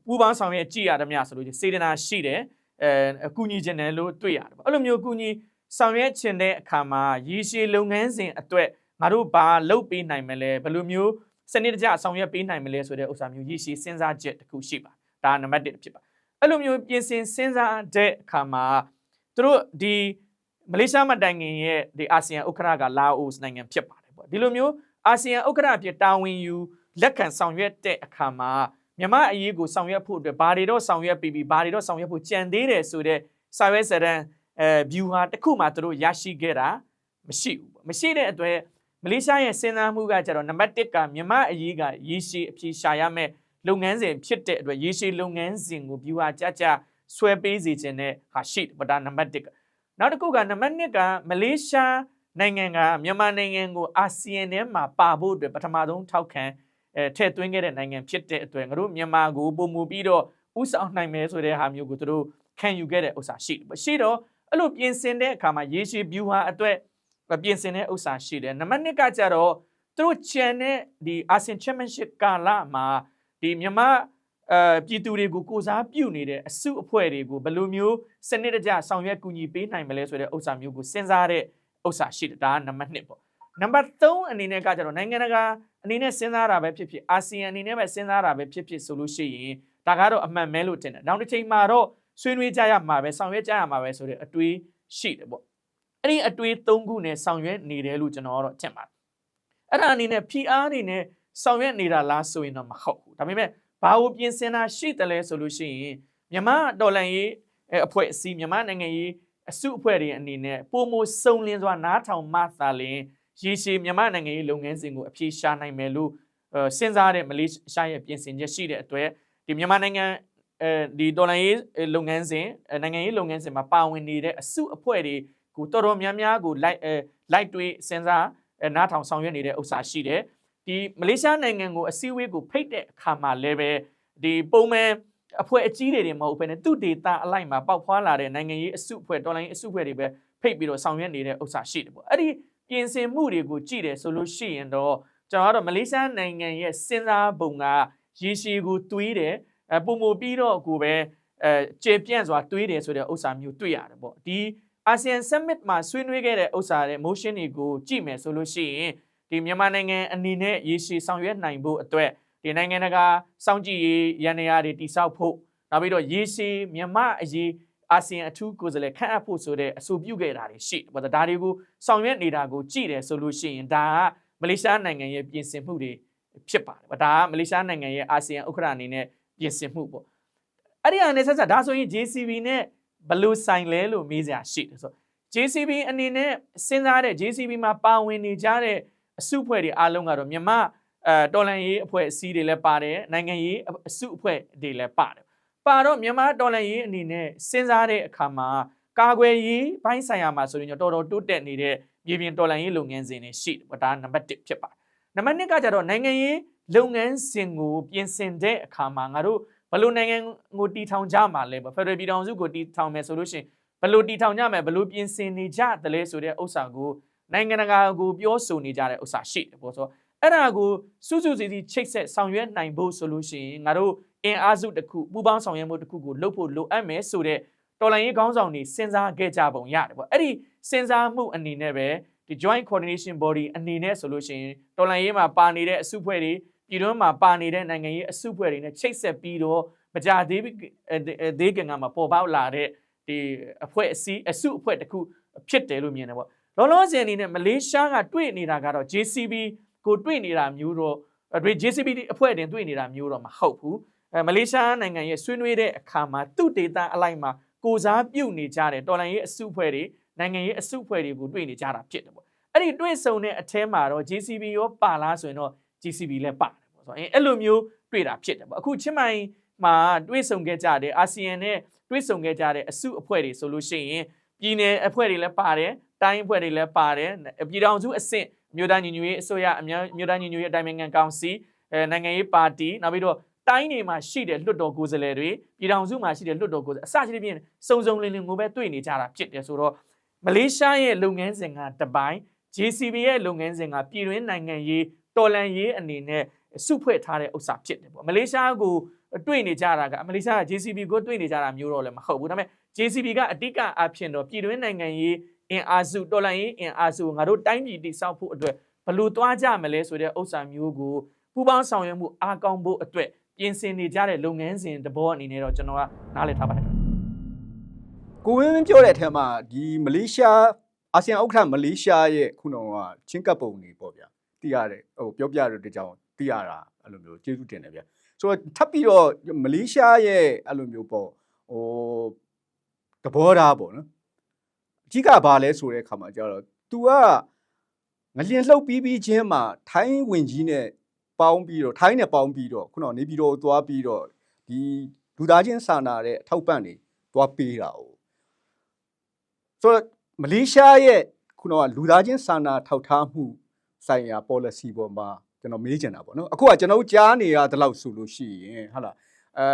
ပူပေါင်းဆောင်ရွက်ကြည့်ရသမျှဆိုလို့စေတနာရှိတယ်အဲအကူညီခြင်းတယ်လို့တွေ့ရတယ်ပေါ့အဲ့လိုမျိုးအကူညီဆောင်ရွက်ခြင်းတဲ့အခါမှာရည်ရှိလုပ်ငန်းစဉ်အတွက်ငါတို့ဘာလုပ်ပေးနိုင်မလဲဘယ်လိုမျိုး စနစ်တကျဆောင်ရွက်ပေးနိုင်မလဲဆိုတဲ့ဥစ္စာမျိုးရည်ရှိစဉ်းစားချက်တစ်ခုရှိပါဒါနံပါတ်1ဖြစ်ပါအဲ့လိုမျိုးပြင်ဆင်စဉ်းစားတဲ့အခါမှာသူတို့ဒီမလေးရှားမတိုင်ခင်ရဲ့ဒီအာဆီယံဥက္ကဋ္ဌကလာအိုနိုင်ငံဖြစ်ပါတယ်ပေါ့ဒီလိုမျိုးအာဆီယံဥက္ကဋ္ဌအဖြစ်တာဝန်ယူလက်ခံဆောင်ရွက်တဲ့အခါမှာမြမအရေးကိုဆောင်ရွက်ဖို့အတွက်ဘာတွေတော့ဆောင်ရွက်ပြီးပြီးဘာတွေတော့ဆောင်ရွက်ဖို့ကြံသေးတယ်ဆိုတော့ဆောင်ရွက်စရန်အဲ view ဟာတစ်ခုမှသူတို့ရရှိခဲ့တာမရှိဘူးပေါ့မရှိတဲ့အတွက် မလေးရှားရဲ့စဉ်းစားမှုကကြတော့နံပါတ်1ကမြမအရေးကရေရှည်အဖြေရှာရမယ်လုပ်ငန်းစဉ်ဖြစ်တဲ့အတွက်ရေရှည်လုပ်ငန်းစဉ်ကို view ဟာကြကြဆွဲပေးစီခြင်းနဲ့ဟာရှိတယ်ပေါ့ဒါနံပါတ်1ကနောက်တစ်ခုကနံပါတ်2ကမလေးရှားနိုင်ငံကမြန်မာနိုင်ငံကိုအာဆီယံထဲမှာပါဖို့အတွက်ပထမဆုံးထောက်ခံအဲထည့်သွင်းခဲ့တဲ့နိုင်ငံဖြစ်တဲ့အတွက်ငါတို့မြန်မာကိုပုံမူပြီးတော့ဥဆောင်နိုင်မယ်ဆိုတဲ့ဟာမျိုးကိုသူတို့ခံယူခဲ့တဲ့ဥစ္စာရှိတယ်ရှိတော့အဲ့လိုပြင်ဆင်တဲ့အခါမှာရေရှည် view ဟာအတွက် ပြင်ဆင်တဲ့ဥစ္စာရှိတယ်နံပါတ်1ကကြတော့သူတို့ချန်တဲ့ဒီ ASEAN Championship ကာလမှာဒီမြန်မာအဲပြည်သူတွေကိုကိုစားပြုနေတဲ့အစုအဖွဲ့တွေကိုဘယ်လိုမျိုးစနစ်တကျဆောင်ရွက်ကူညီပေးနိုင်မလဲဆိုတဲ့ဥစ္စာမျိုးကိုစဉ်းစားတဲ့ဥစ္စာရှိတယ်ဒါကနံပါတ်1ပေါ့နံပါတ်3အနေနဲ့ကကြတော့နိုင်ငံတကာအနေနဲ့စဉ်းစားတာပဲဖြစ်ဖြစ်အာဆီယံအနေနဲ့ပဲစဉ်းစားတာပဲဖြစ်ဖြစ်ဆိုလို့ရှိရင်ဒါကတော့အမှန်မဲလို့ထင်တယ်။နောက်တစ်ချိန်မှာတော့ဆွေးနွေးကြရမှာပဲဆောင်ရွက်ကြရမှာပဲဆိုတဲ့အတွေးရှိတယ်ပေါ့။ အဲ့ဒီအတွေး၃ခုနဲ့ဆောင်ရွက်နေတယ်လို့ကျွန်တော်ကတော့ထင်ပါတယ်။အဲ့ဒါအနေနဲ့ PR အနေနဲ့ဆောင်ရွက်နေတာလားဆိုရင်တော့မဟုတ်ဘူး။ဒါပေမဲ့ဘာလို့ပြင်ဆင်တာရှိတယ်လဲဆိုလို့ရှိရင်မြန်မာဒေါ်လန်ရေးအဖွဲ့အစည်းမြန်မာနိုင်ငံရေးအစုအဖွဲ့တွေအနေနဲ့ပုံမစုံလင်းစွာနားထောင်မှသာလျှင်ရေရှည်မြန်မာနိုင်ငံရေးလုပ်ငန်းစဉ်ကိုအပြေရှားနိုင်မယ်လို့စဉ်းစားတဲ့မလေးရှားရဲ့ပြင်ဆင်ချက်ရှိတဲ့အတွက်ဒီမြန်မာနိုင်ငံအဲဒီဒေါ်လာရေးလုပ်ငန်းစဉ်နိုင်ငံရေးလုပ်ငန်းစဉ်မှာပါဝင်နေတဲ့အစုအဖွဲ့တွေ ကိုတော်တော်များများကိုလိုက်လိုက်တွေးစဉ်းစားနားထောင်ဆောင်ရွက်နေတဲ့ဥစ္စာရှိတယ်ဒီမလေးရှားနိုင်ငံကိုအစည်းအဝေးကိုဖိတ်တဲ့အခါမှာလည်းပဲဒီပုံမှန်အဖွဲ့အကြီးတွေတွေမဟုတ်ဘဲနဲ့သူ့ဒေတာအလိုက်မှာပေါက်ဖွာလာတဲ့နိုင်ငံရေးအစုအဖွဲ့တော်လိုင်းအစုအဖွဲ့တွေပဲဖိတ်ပြီးတော့ဆောင်ရွက်နေတဲ့ဥစ္စာရှိတယ်ပေါ့အဲ့ဒီပြင်ဆင်မှုတွေကိုကြည့်တယ်ဆိုလို့ရှိရင်တော့ကျွန်တော်ကတော့မလေးရှားနိုင်ငံရဲ့စဉ်းစားပုံကရေရှည်ကိုတွေးတယ်အပုံမပြီးတော့ကိုပဲအဲကျေပြန့်စွာတွေးတယ်ဆိုတဲ့ဥစ္စာမျိုးတွေ့ရတယ်ပေါ့ဒီ ASEAN Summit မှာဆွေးနွေးခဲ့တဲ့ဥစ္စာတဲ့ motion တွေကိုကြည့်မယ်ဆိုလို့ရှိရင်ဒီမြန်မာနိုင်ငံအနေနဲ့ရေရှည်ဆောင်ရွက်နိုင်ဖို့အတွက်ဒီနိုင်ငံတကာစောင့်ကြည့်ရေးရန်နေရာတွေတိစောက်ဖို့နောက်ပြီးတော့ရေရှည်မြန်မာအရေးအာဆီယံအထူးကိုယ်စားလှယ်ခန့်အပ်ဖို့ဆိုတဲ့အဆိုပြုခဲ့တာတွေရှိတယ်ပေါ့ဒါတွေကိုဆောင်ရွက်နေတာကိုကြည့်တယ်ဆိုလို့ရှိရင်ဒါကမလေးရှားနိုင်ငံရဲ့ပြင်ဆင်မှုတွေဖြစ်ပါတယ်ပေါ့ဒါကမလေးရှားနိုင်ငံရဲ့အာဆီယံဥက္ကဋ္ဌအနေနဲ့ပြင်ဆင်မှုပေါ့အဲ့ဒီအနေနဲ့ဆက်ဆက်ဒါဆိုရင် JCB နဲ့ ဘယ်လို့ဆိုင်လဲလို့မေးစရာရှိတယ်ဆိုတော့ JCB အနေနဲ့စဉ်းစားတဲ့ JCB မှာပါဝင်နေကြတဲ့အစုအဖွဲ့တွေအားလုံးကတော့မြန်မာအဲတော်လန်ရေးအဖွဲ့အစည်းတွေလည်းပါတယ်နိုင်ငံရေးအစုအဖွဲ့တွေလည်းပါတယ်ပါတော့မြန်မာတော်လန်ရေးအနေနဲ့စဉ်းစားတဲ့အခါမှာကာကွယ်ရေးဘိုင်းဆိုင်ရာမှာဆိုရင်တော့တော်တော်တိုးတက်နေတဲ့မြေပြင်တော်လန်ရေးလုပ်ငန်းစဉ်တွေရှိတယ်ပေါ့ဒါနံပါတ်1ဖြစ်ပါတယ်နံပါတ်2ကကြတော့နိုင်ငံရေးလုပ်ငန်းစဉ်ကိုပြင်ဆင်တဲ့အခါမှာငါတို့ ဘယ်လိုနိုင်ငံကိုတည်ထောင်ကြမှာလဲပေါ့ဖက်ဒရယ်ပြည်ထောင်စုကိုတည်ထောင်မယ်ဆိုလို့ရှိရင်ဘယ်လိုတည်ထောင်ကြမယ်ဘယ်လိုပြင်ဆင်နေကြတယ်လဲဆိုတဲ့ဥစ္စာကိုနိုင်ငံတကာကိုပြောဆိုနေကြတဲ့ဥစ္စာရှိတယ်ပေါ့ဆိုတော့အဲ့ဒါကိုစုစုစည်းစည်းချိတ်ဆက်ဆောင်ရွက်နိုင်ဖို့ဆိုလို့ရှိရင်ငါတို့အင်အားစုတစ်ခုပူးပေါင်းဆောင်ရွက်မှုတစ်ခုကိုလုပ်ဖို့လိုအပ်မယ်ဆိုတဲ့တော်လိုင်းရေးခေါင်းဆောင်တွေစဉ်းစားခဲ့ကြပုံရတယ်ပေါ့အဲ့ဒီစဉ်းစားမှုအနေနဲ့ပဲဒီ joint coordination body အနေနဲ့ဆိုလို့ရှိရင်တော်လိုင်းရေးမှာပါနေတဲ့အစုအဖွဲ့တွေ ပြည်တွင်းမှာပါနေတဲ့နိုင်ငံရေးအစုအဖွဲ့တွေနဲ့ချိတ်ဆက်ပြီးတော့မကြသေးသေးခင်ကမှပေါ်ပေါက်လာတဲ့ဒီအဖွဲ့အစည်းအစုအဖွဲ့တစ်ခုဖြစ်တယ်လို့မြင်တယ်ပေါ့လောလောဆယ်အနေနဲ့မလေးရှားကတွေ့နေတာကတော့ JCB ကိုတွေ့နေတာမျိုးတော့တွေ JCB အဖွဲ့တင်တွေ့နေတာမျိုးတော့မဟုတ်ဘူးအဲမလေးရှားနိုင်ငံရဲ့ဆွေးနွေးတဲ့အခါမှာသူ့ဒေတာအလိုက်မှာကိုစားပြုတ်နေကြတယ်တော်လန်ရေးအစုအဖွဲ့တွေနိုင်ငံရေးအစုအဖွဲ့တွေကိုတွေ့နေကြတာဖြစ်တယ်ပေါ့အဲ့ဒီတွေ့ဆုံတဲ့အထဲမှာတော့ JCB ရောပါလားဆိုရင်တော့ JCB လည်းပါတယ်ပေါ့ဆိုတော့အဲ့လိုမျိုးတွေ့တာဖြစ်တယ်ပေါ့အခုချင်းမိုင်မှာတွေ့ဆုံခဲ့ကြတယ်အာဆီယံနဲ့တွေ့ဆုံခဲ့ကြတဲ့အစုအဖွဲ့တွေဆိုလို့ရှိရင်ပြည်내အဖွဲ့တွေလည်းပါတယ်တိုင်းအဖွဲ့တွေလည်းပါတယ်ပြည်ထောင်စုအဆင့်မြို့သားညီညွတ်ရေးအစိုးရအများမြို့သားညီညွတ်ရေးအတိုင်းအငံကောင်စီအဲနိုင်ငံရေးပါတီနောက်ပြီးတော့တိုင်းတွေမှာရှိတဲ့လွှတ်တော်ကိုယ်စားလှယ်တွေပြည်ထောင်စုမှာရှိတဲ့လွှတ်တော်ကိုယ်စားအစရှိတဲ့ပြင်စုံစုံလင်လင်ကိုပဲတွေ့နေကြတာဖြစ်တယ်ဆိုတော့မလေးရှားရဲ့လုပ်ငန်းစဉ်ကတပိုင်း JCB ရဲ့လုပ်ငန်းစဉ်ကပြည်တွင်းနိုင်ငံရေး တော်လန်ရေးအနေနဲ့စုဖွဲ့ထားတဲ့ဥစ္စာဖြစ်တယ်ပေါ့မလေးရှားကိုတွေ့နေကြတာကမလေးရှားက JCB ကိုတွေ့နေကြတာမျိုးတော့လည်းမဟုတ်ဘူးဒါပေမဲ့ JCB ကအတိကအဖြစ်တော့ပြည်တွင်းနိုင်ငံရေးအင်အားစုတော်လှန်ရေးအင်အားစုငါတို့တိုင်းပြည်တည်ဆောက်ဖို့အတွက်ဘယ်လိုသွားကြမလဲဆိုတဲ့ဥစ္စာမျိုးကိုပူးပေါင်းဆောင်ရွက်မှုအားကောင်းဖို့အတွက်ပြင်ဆင်နေကြတဲ့လုပ်ငန်းစဉ်တဘောအနေနဲ့တော့ကျွန်တော်ကနားလည်ထားပါတယ်ကိုဝင်းမင်းပြောတဲ့အထက်မှာဒီမလေးရှားအာဆီယံဥက္ကဋ္ဌမလေးရှားရဲ့ခုနကချင်းကပ်ပုံတွေပေါ့ဗျာ သိရတယ်ဟိုပြောပြရတဲ့ကြောင်သိရတာအဲ့လိုမျိုးကျေးဇူးတင်တယ်ဗျာဆိုတော့ထပ်ပြီးတော့မလေးရှားရဲ့အဲ့လိုမျိုးပေါ့ဟိုသဘောထားပေါ့နော်အကြီးကဘာလဲဆိုတဲ့အခါမှာကျတော့ तू ကငလျင်လှုပ်ပြီးပြီးချင်းမှာထိုင်းဝင်ကြီးနဲ့ပေါင်းပြီးတော့ထိုင်းနဲ့ပေါင်းပြီးတော့ခုနကနေပြီးတော့သွားပြီးတော့ဒီလူသားချင်းစာနာတဲ့အထောက်ပံ့တွေသွားပေးတာ哦ဆိုတော့မလေးရှားရဲ့ခုနကလူသားချင်းစာနာထောက်ထားမှု ဆိုင်ရာ policy ပေါ်မှာကျွန်တော်မေးချင်တာပေါ့နော်အခုကကျွန်တော်ကြားနေရတဲ့လောက်ဆိုလို့ရှိရင်ဟာလားအဲ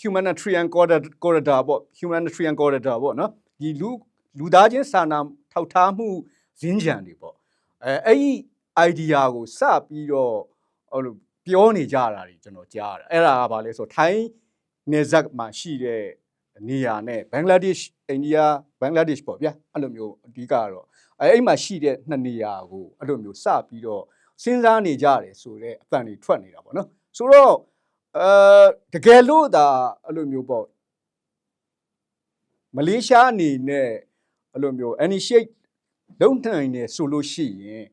humanitarian corridor corridor ပေါ့ humanitarian corridor ပေါ့နော်ဒီလူလူသားချင်းစာနာထောက်ထားမှုဇင်းကြံတွေပေါ့အဲအဲ့ဒီ idea ကိုစပြီးတော့ဟိုလိုပြောနေကြတာတွေကျွန်တော်ကြားရတယ်အဲ့ဒါကဘာလဲဆိုထိုင်းနေဇက်မှာရှိတဲ့နေရာနဲ့ဘင်္ဂလားဒေ့ရှ်အိန္ဒိယဘင်္ဂလားဒေ့ရှ်ပေါ့ဗျာအဲ့လိုမျိုးအဓိကတော့ အဲ့အဲ့မှာရှိတဲ့နှစ်နေရာကိုအဲ့လိုမျိုးစပြီးတော့စဉ်းစားနေကြတယ်ဆိုတော့အတန်တွေထွက်နေတာပေါ့နော်ဆိုတော့အဲတကယ်လို့ဒါအဲ့လိုမျိုးပေါ့မလေးရှားအနေနဲ့အဲ့လိုမျိုး initiate လုံနိုင်နေဆိုလို့ရှိရင်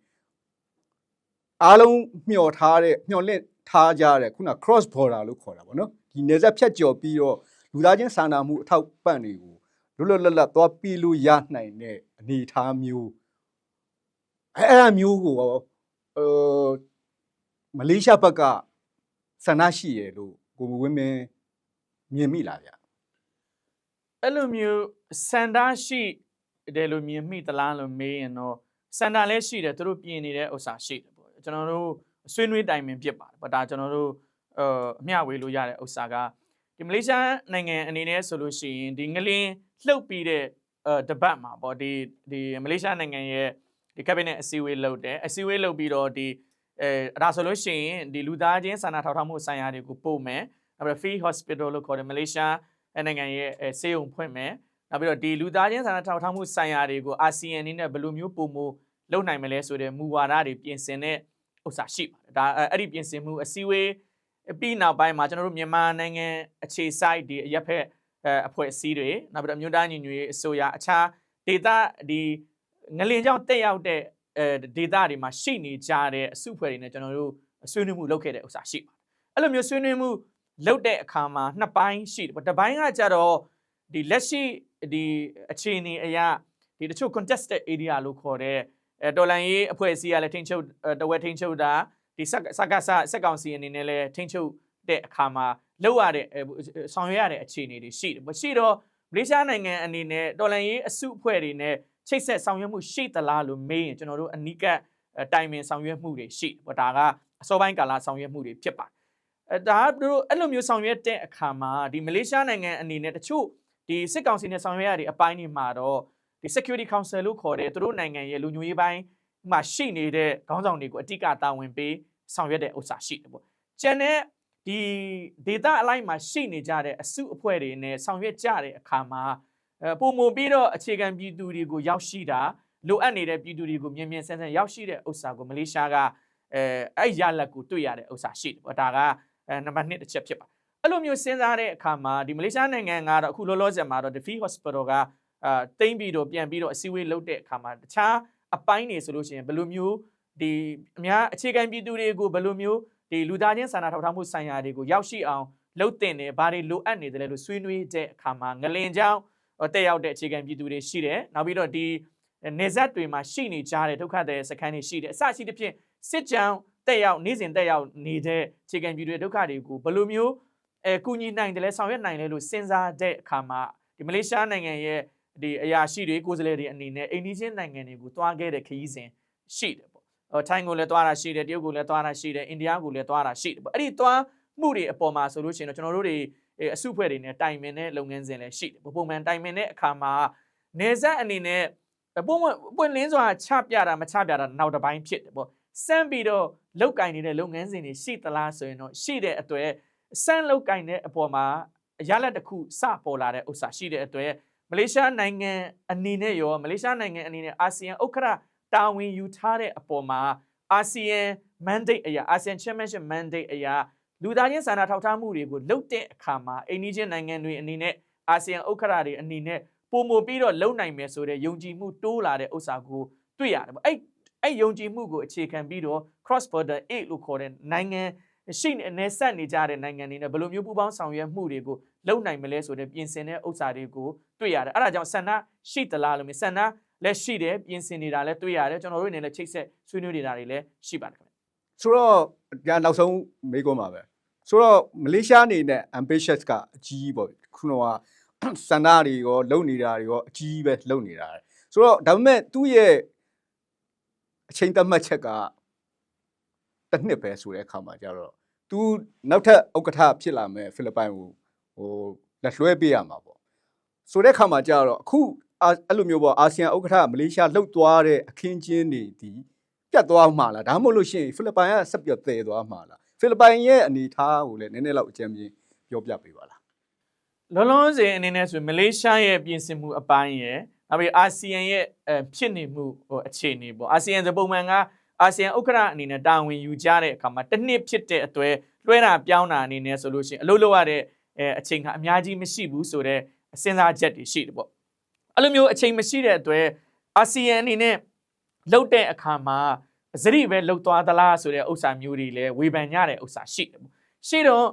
အားလုံးမျှော်ထားတဲ့မျှော်လင့်ထားကြတဲ့ခုန cross border လို့ခေါ်တာပေါ့နော်ဒီနေဆက်ဖြတ်ကျော်ပြီးတော့လူသားချင်းစာနာမှုအထောက်ပံ့တွေကို လွတ်လွတ်လပ်လပ်သွားပြီးလို့ရနိုင်တဲ့အနေအထားမျိုးအဲအဲ့အမျိုးကိုရောအဲမလေးရှားဘက်ကဆန္ဒရှိရလို့ကိုမဝင်းမင်းမြင်မိလားဗျာအဲ့လိုမျိုးစန္ဒရှိတယ်လို့မြင်မိသလားလို့မေးရင်တော့စန္ဒလည်းရှိတယ်သူတို့ပြင်နေတဲ့ဥစ္စာရှိတယ်ပေါ့ကျွန်တော်တို့ဆွေးနွေးတိုင်ပင်ဖြစ်ပါတယ်ပေါ့ဒါကျွန်တော်တို့အအမျှဝေလို့ရတဲ့ဥစ္စာကဒီမလေးရှားနိုင်ငံအနေနဲ့ဆိုလို့ရှိရင်ဒီငလင်း လှုပ်ပြီးတဲ့အဲတပတ်မှာပေါ့ဒီဒီမလေးရှားနိုင်ငံရဲ့ဒီ cabinet အစည်းအဝေးလုပ်တယ်အစည်းအဝေးလုပ်ပြီးတော့ဒီအဲဒါဆိုလို့ရှိရင်ဒီလူသားချင်းစာနာထောက်ထားမှုဆိုင်ရာတွေကိုပို့မယ်နောက်ပြီးတော့ Free Hospital လို့ခေါ်တယ်မလေးရှားနိုင်ငံရဲ့အဲဆေးရုံဖွင့်မယ်နောက်ပြီးတော့ဒီလူသားချင်းစာနာထောက်ထားမှုဆိုင်ရာတွေကိုအာဆီယံအနေနဲ့ဘယ်လိုမျိုးပုံမလုပ်နိုင်မလဲဆိုတဲ့မူဝါဒတွေပြင်ဆင်တဲ့ဥစ္စာရှိပါတယ်ဒါအဲ့ဒီပြင်ဆင်မှုအစည်းအဝေးပြီးနောက်ပိုင်းမှာကျွန်တော်တို့မြန်မာနိုင်ငံအခြေစိုက်ဒီအရက်ဖက် အဲအဖွဲ့အစည်းတွေနောက်ပြီးတော့မြို့သားညီညွတ်ရေးအစိုးရအခြားဒေသဒီငလင်ကြောင့်တက်ရောက်တဲ့အဲဒေသတွေမှာရှိနေကြတဲ့အစုအဖွဲ့တွေနဲ့ကျွန်တော်တို့ဆွေးနွေးမှုလုပ်ခဲ့တဲ့ဥစ္စာရှိပါတယ်အဲ့လိုမျိုးဆွေးနွေးမှုလုပ်တဲ့အခါမှာနှစ်ပိုင်းရှိတယ်ပေါ့တစ်ပိုင်းကကြတော့ဒီလက်ရှိဒီအခြေအနေအရာဒီတချို့ contested area လို့ခေါ်တဲ့အဲတော်လန်ရေးအဖွဲ့အစည်းကလည်းထိန်းချုပ်တဝက်ထိန်းချုပ်တာဒီစက်ကစစက်ကောင်စီအနေနဲ့လည်းထိန်းချုပ် တဲ့အခါမှာလောက်ရတဲ့ဆောင်ရွက်ရတဲ့အခြေအနေတွေရှိတယ်မရှိတော့မလေးရှားနိုင်ငံအနေနဲ့တော်လန်ရေးအစုအဖွဲ့တွေနဲ့ချိတ်ဆက်ဆောင်ရွက်မှုရှိသလားလို့မေးရင်ကျွန်တော်တို့အနိကတိုင်ပင်ဆောင်ရွက်မှုတွေရှိတယ်ဒါကအစောပိုင်းကာလဆောင်ရွက်မှုတွေဖြစ်ပါတယ်အဲဒါကတို့အဲ့လိုမျိုးဆောင်ရွက်တဲ့အခါမှာဒီမလေးရှားနိုင်ငံအနေနဲ့တချို့ဒီစစ်ကောင်စီနဲ့ဆောင်ရွက်ရတဲ့အပိုင်းတွေမှာတော့ဒီ Security Council လို့ခေါ်တဲ့သူတို့နိုင်ငံရဲ့လူညွရေးပိုင်းမှာရှိနေတဲ့ခေါင်းဆောင်တွေကိုအတိအကတာဝန်ပေးဆောင်ရွက်တဲ့ဥစ္စာရှိတယ်ပေါ့။ကျန်တဲ့ ဒီဒေတာအလိုက်မှာရှိနေကြတဲ့အစုအဖွဲ့တွေနဲ့ဆောင်ရွက်ကြတဲ့အခါမှာအဲပုံမပြီးတော့အခြေခံပြည်သူတွေကိုရောက်ရှိတာလိုအပ်နေတဲ့ပြည်သူတွေကိုမြင်မြင်ဆန်းဆန်းရောက်ရှိတဲ့ဥစ္စာကိုမလေးရှားကအဲအဲ့ရလက်ကိုတွေ့ရတဲ့ဥစ္စာရှိတယ်ပေါ့ဒါကအဲနံပါတ်1တစ်ချက်ဖြစ်ပါအဲ့လိုမျိုးစဉ်းစားတဲ့အခါမှာဒီမလေးရှားနိုင်ငံကတော့အခုလောလောဆယ်မှာတော့ Defeat Hospital ကအာတိမ့်ပြီးတော့ပြန်ပြီးတော့အစည်းအဝေးလုပ်တဲ့အခါမှာတခြားအပိုင်းတွေဆိုလို့ရှိရင်ဘယ်လိုမျိုးဒီအများအခြေခံပြည်သူတွေကိုဘယ်လိုမျိုး ဒီလူသားချင်းစာနာထောက်ထားမှုဆိုင်ရာတွေကိုရောက်ရှိအောင်လုပ်တင်တယ်ဘာတွေလိုအပ်နေတယ်လဲလို့ဆွေးနွေးတဲ့အခါမှာငလင်ကြောင်းတက်ရောက်တဲ့အခြေခံပြည်သူတွေရှိတယ်နောက်ပြီးတော့ဒီနေဆက်တွေမှာရှိနေကြတဲ့ဒုက္ခသည်စခန်းတွေရှိတယ်အစရှိသဖြင့်စစ်ကြောင်းတက်ရောက်နေ့စဉ်တက်ရောက်နေတဲ့အခြေခံပြည်သူတွေဒုက္ခတွေကိုဘယ်လိုမျိုးအဲကူညီနိုင်တယ်လဲဆောင်ရွက်နိုင်တယ်လို့စဉ်းစားတဲ့အခါမှာဒီမလေးရှားနိုင်ငံရဲ့ဒီအရာရှိတွေကိုယ်စားလှယ်တွေအနေနဲ့အိန္ဒိချင်းနိုင်ငံတွေကိုတွားခဲ့တဲ့ခရီးစဉ်ရှိတယ်ပေါ့။ဟို ထိုင်းကိုလည်းတွားတာရှိတယ်တရုတ်ကိုလည်းတွားတာရှိတယ်အိန္ဒိယကိုလည်းတွားတာရှိတယ်ပေါ့။အဲ့ဒီတွားမှုတွေအပေါ်မှာဆိုလို့ရှိရင်တော့ကျွန်တော်တို့တွေအစုဖွဲ့တွေနဲ့တိုင်ပင်တဲ့လုပ်ငန်းစဉ်လည်းရှိတယ်။ပုံမှန်တိုင်ပင်တဲ့အခါမှာနေဆက်အနေနဲ့ပုံမှန်ပွင့်လင်းစွာချပြတာမချပြတာနောက်တစ်ပိုင်းဖြစ်တယ်ပေါ့။စမ်းပြီးတော့လောက်ကင်နေတဲ့လုပ်ငန်းစဉ်တွေရှိသလားဆိုရင်တော့ရှိတဲ့အတွက်စမ်းလောက်ကင်တဲ့အပေါ်မှာရလက်တစ်ခုစပေါ်လာတဲ့ဥစ္စာရှိတဲ့အတွက်မလေးရှားနိုင်ငံအနေနဲ့ရောမလေးရှားနိုင်ငံအနေနဲ့အာဆီယံဥက္ကဋ္ဌ တာဝန်ယူထားတဲ့အပေါ်မှာအာဆီယံ mandate အရာအာဆီယံ chairmanship mandate အရာလူသားချင်းစာနာထောက်ထားမှုတွေကိုလှုပ်တဲ့အခါမှာအိန္ဒိချင်းနိုင်ငံတွေအနေနဲ့အာဆီယံဥက္ကဋ္ဌတွေအနေနဲ့ပုံမပြီးတော့လုံနိုင်မယ်ဆိုတဲ့ယုံကြည်မှုတိုးလာတဲ့ဥစ္စာကိုတွေ့ရတယ်ပေါ့အဲ့အဲ့ယုံကြည်မှုကိုအခြေခံပြီးတော့ cross border aid လို့ခေါ်တဲ့နိုင်ငံရှိနေဆက်နေကြတဲ့နိုင်ငံတွေနဲ့ဘယ်လိုမျိုးပူးပေါင်းဆောင်ရွက်မှုတွေကိုလုပ်နိုင်မလဲဆိုတဲ့ပြင်ဆင်တဲ့ဥစ္စာတွေကိုတွေ့ရတယ်အဲ့ဒါကြောင့်ဆန္ဒရှိသလားလို့မြင်ဆန္ဒ လည်းရှိတယ်ပြင်ဆင်နေတာလည်းတွေ့ရတယ်ကျွန်တော်တို့အနေနဲ့ချိတ်ဆက်ဆွေးနွေးနေတာတွေလည်းရှိပါတယ်ခင်ဗျဆိုတော့ဒါနောက်ဆုံးမေးခွန်းပါပဲဆိုတော့မလေးရှားအနေနဲ့ ambitious ကအကြီးပေါ့ခုနကစန္ဒတွေရောလုံနေတာတွေရောအကြီးပဲလုံနေတာဆိုတော့ဒါပေမဲ့သူ့ရဲ့အချိန်သတ်မှတ်ချက်ကတစ်နှစ်ပဲဆိုတဲ့အခါမှာကျတော့ तू နောက်ထပ်ဥက္ကဋ္ဌဖြစ်လာမယ်ဖိလစ်ပိုင်ကိုဟိုလက်လွှဲပေးရမှာပေါ့ဆိုတဲ့အခါမှာကျတော့အခု အဲ့လိုမျိုးပေါ့အာဆီယံဥက္ကဋ္ဌမလေးရှားလှုပ်သွားတဲ့အခင်းချင်းတွေဒီပြတ်သွားမှာလားဒါမှမဟုတ်လို့ရှိရင်ဖိလစ်ပိုင်ကဆက်ပြတ်သေးသွားမှာလားဖိလစ်ပိုင်ရဲ့အနေအထားကိုလည်းနည်းနည်းလောက်အကြံပြင်းပြောပြပေးပါလားလောလောဆယ်အနေနဲ့ဆိုမလေးရှားရဲ့ပြင်ဆင်မှုအပိုင်းရယ်နောက်ပြီးအာဆီယံရဲ့အဖြစ်နေမှုဟိုအခြေအနေပေါ့အာဆီယံဆိုပုံမှန်ကအာဆီယံဥက္ကဋ္ဌအနေနဲ့တာဝန်ယူကြတဲ့အခါမှာတစ်နှစ်ဖြစ်တဲ့အတွက်လွှဲတာပြောင်းတာအနေနဲ့ဆိုလို့ရှိရင်အလုပ်လုပ်ရတဲ့အချိန်ကအများကြီးမရှိဘူးဆိုတော့စဉ်းစားချက်တွေရှိတယ်ပေါ့ အဲ့လိုမျိုးအချိန်မရှိတဲ့အတွက်အာဆီယံအနေနဲ့လှုပ်တဲ့အခါမှာစရိပဲလှုပ်သွားသလားဆိုတဲ့ဥစ္စာမျိုးတွေလည်းဝေဖန်ကြတဲ့ဥစ္စာရှိတယ်ပေါ့ရှိတော့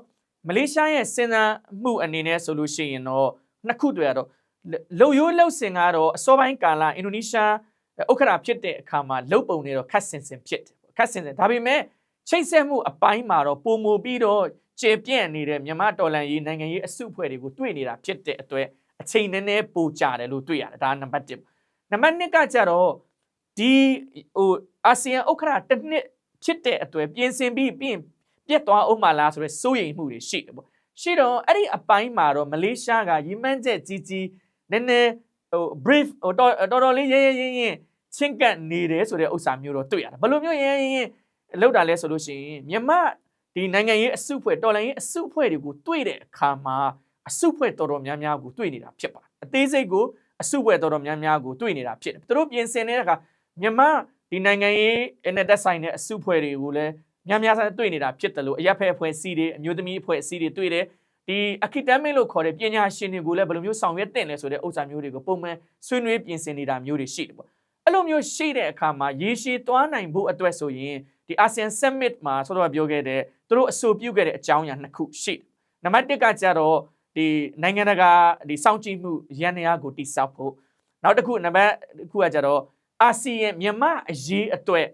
မလေးရှားရဲ့စဉ်းစားမှုအနေနဲ့ဆိုလို့ရှိရင်တော့နှစ်ခုတွေ့ရတော့လုံရိုးလှုပ်စင်ကတော့အစောပိုင်းကာလအင်ဒိုနီးရှားဥက္ကဋ္ဌဖြစ်တဲ့အခါမှာလှုပ်ပုံတွေတော့ခတ်ဆင်ဆင်ဖြစ်တယ်ပေါ့ခတ်ဆင်ဆင်ဒါပေမဲ့ချိတ်ဆက်မှုအပိုင်းမှာတော့ပုံမူပြီးတော့ကျေပြန့်နေတဲ့မြန်မာတော်လန်ရေးနိုင်ငံရေးအစုအဖွဲ့တွေကိုတွေ့နေတာဖြစ်တဲ့အတွက် အချိန်နည်းနည်းပိုကြတယ်လို့တွေ့ရတယ်ဒါနံပါတ်1နံပါတ်2ကကြတော့ဒီဟိုအာဆီယံဥက္ကဋ္ဌတစ်နှစ်ဖြစ်တဲ့အတွက်ပြင်ဆင်ပြီးပြင်ပြတ်သွားအောင်မလားဆိုရဲစိုးရိမ်မှုတွေရှိတယ်ပေါ့ရှိတော့အဲ့ဒီအပိုင်းမှာတော့မလေးရှားကရီမန်းချက်ကြီးကြီးနည်းနည်းဟို brief ဟိုတော်တော်တော်လေးရဲရဲရင်ရင်ချင်းကပ်နေတယ်ဆိုတဲ့ဥစ္စာမျိုးတော့တွေ့ရတယ်ဘယ်လိုမျိုးရဲရဲရင်လောက်တာလဲဆိုလို့ရှိရင်မြမဒီဒီနိုင်ငံရေးအစုဖွဲ့တော်လှန်ရေးအစုဖွဲ့တွေကိုတွေ့တဲ့အခါမှာ အစုဖွဲ့တော်တော်များများကိုတွေ့နေတာဖြစ်ပါတယ်အသေးစိတ်ကိုအစုဖွဲ့တော်တော်များများကိုတွေ့နေတာဖြစ်တယ်သူတို့ပြင်ဆင်နေတဲ့အခါမြန်မာဒီနိုင်ငံရေးနဲ့သက်ဆိုင်တဲ့အစုဖွဲ့တွေကိုလည်းများများဆန်းတွေ့နေတာဖြစ်တယ်လို့အရက်ဖက်အဖွဲ့အစည်းတွေအမျိုးသမီးအဖွဲ့အစည်းတွေတွေ့တယ်ဒီ academic လို့ခေါ်တဲ့ပညာရှင်တွေကိုလည်းဘယ်လိုမျိုးဆောင်ရွက်တင်လဲဆိုတဲ့ဥစ္စာမျိုးတွေကိုပုံမှန်ဆွေးနွေးပြင်ဆင်နေတာမျိုးတွေရှိတယ်ပေါ့အဲ့လိုမျိုးရှိတဲ့အခါမှာရေရှည်သွားနိုင်ဖို့အတွက်ဆိုရင်ဒီ ASEAN Summit မှာဆောစောကပြောခဲ့တဲ့သူတို့အဆိုပြုခဲ့တဲ့အကြောင်းအရာနှစ်ခုရှိတယ်နံပါတ်1ကကြတော့ ဒီနိုင်ငံတကာဒီစောင့်ကြည့်မှုရန်ရာကိုတိစောက်ဖို့နောက်တစ်ခုနံပါတ်တစ်ခုကကြတော့အာဆီယံမြန်မာအရေးအတွက်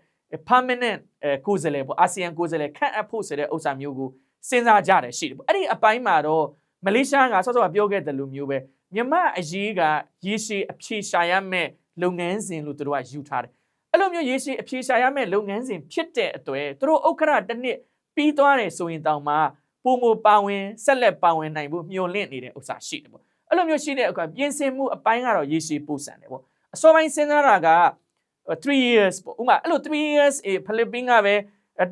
permanent အဲကိုယ်စားလှယ်ပေါ့အာဆီယံကိုယ်စားလှယ်ခန့်အပ်ဖို့ဆိုတဲ့ဥစ္စာမျိုးကိုစဉ်းစားကြတယ်ရှိတယ်ပေါ့အဲ့ဒီအပိုင်းမှာတော့မလေးရှားကဆောစောကပြောခဲ့တဲ့လူမျိုးပဲမြန်မာအရေးကရေရှည်အဖြေရှာရမယ့်လုပ်ငန်းစဉ်လို့သူတို့ကယူထားတယ်အဲ့လိုမျိုးရေရှည်အဖြေရှာရမယ့်လုပ်ငန်းစဉ်ဖြစ်တဲ့အတွက်သူတို့ဥက္ခရတစ်နှစ်ပြီးသွားတယ်ဆိုရင်တောင်မှ ပုံမပါဝင်ဆက်လက်ပါဝင်နိုင်ဖို့မျှော်လင့်နေတဲ့ဥစ္စာရှိတယ်ပေါ့အဲ့လိုမျိုးရှိတဲ့အခါပြင်ဆင်မှုအပိုင်းကတော့ရေရှည်ပို့ဆန်တယ်ပေါ့အစောပိုင်းစဉ်းစားတာက3 years ပေါ့ဥပမာအဲ့လို3 years အေဖိလစ်ပင်းကပဲ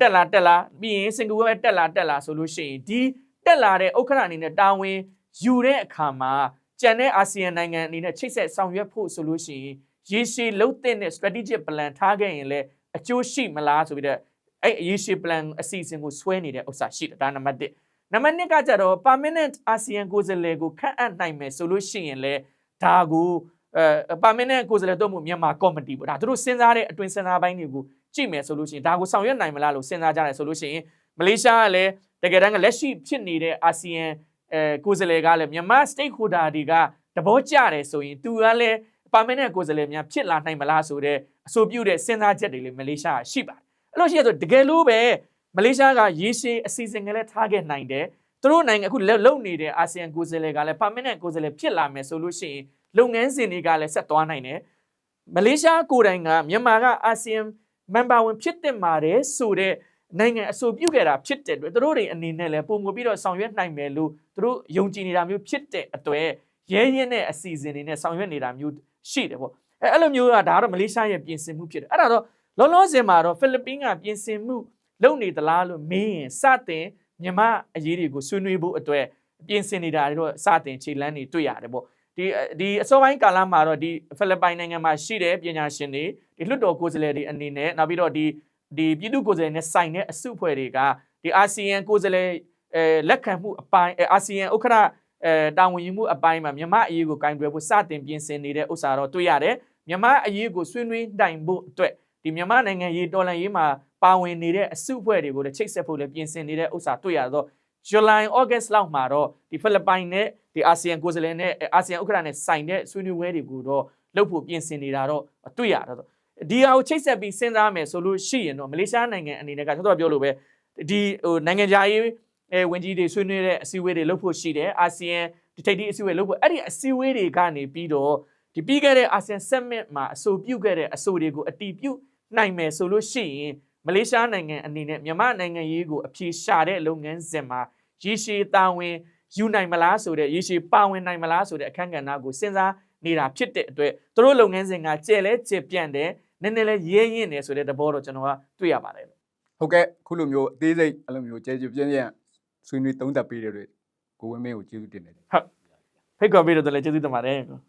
တက်လာတက်လာပြီးရင်စင်ကာပူကပဲတက်လာတက်လာဆိုလို့ရှိရင်ဒီတက်လာတဲ့ဥက္ခရာအနေနဲ့တာဝန်ယူတဲ့အခါမှာကျန်တဲ့အာဆီယံနိုင်ငံအနေနဲ့ချိတ်ဆက်ဆောင်ရွက်ဖို့ဆိုလို့ရှိရင်ရေရှည်လုံးတဲ့ strategic plan ထားခဲ့ရင်လည်းအကျိုးရှိမလားဆိုပြီးတော့ အဲ့ရေရှည် plan အစီအစဉ်ကိုဆွဲနေတဲ့ဥစ္စာရှိတယ်ဒါနံပါတ်1နံပါတ်2ကကြတော့ permanent ASEAN ကိုယ်စားလှယ်ကိုခန့်အပ်နိုင်မယ်ဆိုလို့ရှိရင်လည်းဒါကိုအဲပါမင်းနဲ့ကိုယ်စားလှယ်တို့မှုမြန်မာကော်မတီပေါ့ဒါသူတို့စဉ်းစားတဲ့အတွင်းစဉ်းစားပိုင်းတွေကိုကြည့်မယ်ဆိုလို့ရှိရင်ဒါကိုဆောင်ရွက်နိုင်မလားလို့စဉ်းစားကြတယ်ဆိုလို့ရှိရင်မလေးရှားကလည်းတကယ်တမ်းကလက်ရှိဖြစ်နေတဲ့အာဆီယံအဲကိုယ်စားလှယ်ကလည်းမြန်မာ stakeholder တွေကသဘောကျတယ်ဆိုရင်သူကလည်းပါမင်းနဲ့ကိုယ်စားလှယ်များဖြစ်လာနိုင်မလားဆိုတဲ့အဆိုပြုတဲ့စဉ်းစားချက်တွေလည်းမလေးရှားကရှိပါတယ် အဲ့လိုရှိရဆိုတကယ်လို့ပဲမလေးရှားကရေရှည်အစီအစဉ်ကလည်းထားခဲ့နိုင်တယ်သူတို့နိုင်ငံအခုလုံနေတဲ့အာဆီယံကိုယ်စားလှယ်ကလည်းပါမင်းနဲ့ကိုယ်စားလှယ်ဖြစ်လာမယ်ဆိုလို့ရှိရင်လုပ်ငန်းစဉ်တွေကလည်းဆက်သွားနိုင်တယ်မလေးရှားကိုယ်တိုင်ကမြန်မာကအာဆီယံမန်ပါဝင်ဖြစ်တဲ့မှာတဲ့ဆိုတဲ့နိုင်ငံအဆိုပြုခဲ့တာဖြစ်တဲ့အတွက်သူတို့တွေအနေနဲ့လည်းပုံမပြီးတော့ဆောင်ရွက်နိုင်မယ်လို့သူတို့ယုံကြည်နေတာမျိုးဖြစ်တဲ့အတွက်ရဲရဲနဲ့အစီအစဉ်တွေနဲ့ဆောင်ရွက်နေတာမျိုးရှိတယ်ပေါ့အဲအဲ့လိုမျိုးကဒါကတော့မလေးရှားရဲ့ပြင်ဆင်မှုဖြစ်တယ်အဲ့ဒါတော့ လောလောဆယ်မှာတော့ဖိလစ်ပင်းကပြင်ဆင်မှုလုပ်နေသလားလို့မေးရင်စတင်မြန်မာအရေးတွေကိုဆွေးနွေးဖို့အတွက်ပြင်ဆင်နေတာတွေတော့စတင်ခြေလမ်းတွေတွေ့ရတယ်ပေါ့ဒီဒီအစောပိုင်းကာလမှာတော့ဒီဖိလစ်ပိုင်နိုင်ငံမှာရှိတဲ့ပညာရှင်တွေဒီလွှတ်တော်ကိုယ်စားလှယ်တွေအနေနဲ့နောက်ပြီးတော့ဒီဒီပြည်သူကိုယ်စားလှယ်နဲ့ဆိုင်တဲ့အစုအဖွဲ့တွေကဒီအာဆီယံကိုယ်စားလှယ်အဲလက်ခံမှုအပိုင်းအာဆီယံဥက္ကဋ္ဌအဲတာဝန်ယူမှုအပိုင်းမှာမြန်မာအရေးကိုကင်တွယ်ဖို့စတင်ပြင်ဆင်နေတဲ့ဥစ္စာတော့တွေ့ရတယ်မြန်မာအရေးကိုဆွေးနွေးတိုင်ဖို့အတွက် ဒီမြန်မာနိုင်ငံရေးတော်လှန်ရေးမှာပါဝင်နေတဲ့အစုအဖွဲ့တွေကိုလည်းချိတ်ဆက်ဖို့လည်းပြင်ဆင်နေတဲ့ဥစ္စာတွေ့ရတော့ July August လောက်မှာတော့ဒီဖိလစ်ပိုင်နဲ့ဒီအာဆီယံကိုယ်စားလှယ်နဲ့အာဆီယံဥက္ကဋ္ဌနဲ့ဆိုင်တဲ့ဆွေးနွေးပွဲတွေကိုတော့လုပ်ဖို့ပြင်ဆင်နေတာတော့တွေ့ရတော့ဒီဟာကိုချိတ်ဆက်ပြီးစဉ်းစားမယ်ဆိုလို့ရှိရင်တော့မလေးရှားနိုင်ငံအနေနဲ့ကကျွန်တော်ပြောလို့ပဲဒီဟိုနိုင်ငံခြားရေးအဲဝင်ကြီးတွေဆွေးနွေးတဲ့အစည်းအဝေးတွေလုပ်ဖို့ရှိတယ်အာဆီယံဒီထိပ်သီးအစည်းအဝေးလုပ်ဖို့အဲ့ဒီအစည်းအဝေးတွေကနေပြီးတော့ဒီပြီးခဲ့တဲ့အာဆီယံ summit မှာအဆိုပြုခဲ့တဲ့အဆိုတွေကိုအတီးပြုတ် နိုင်မယ်ဆိုလို့ရှိရင်မလေးရှားနိုင်ငံအနေနဲ့မြန်မာနိုင်ငံရေးကိုအပြေရှာတဲ့လုပ်ငန်းစဉ်မှာရေရှည်တာဝန်ယူနိုင်မလားဆိုတဲ့ရေရှည်ပါဝင်နိုင်မလားဆိုတဲ့အခန်းကဏ္ဍကိုစဉ်းစားနေတာဖြစ်တဲ့အတွက်သူတို့လုပ်ငန်းစဉ်ကကျဲလဲကျဲပြန့်တယ်နည်းနည်းလဲရဲရင်တယ်ဆိုတဲ့သဘောတော့ကျွန်တော်ကတွေ့ရပါတယ်ဟုတ်ကဲ့ခုလိုမျိုးအသေးစိတ်အဲ့လိုမျိုးကျဲကျပြင်းပြင်းဆွေးနွေးသုံးသပ်ပေးတဲ့တွေကိုဝင်းမင်းကိုကျေးဇူးတင်တယ်ဖိတ်ခေါ်ပေးတော့လည်းကျေးဇူးတင်ပါတယ်ဟုတ်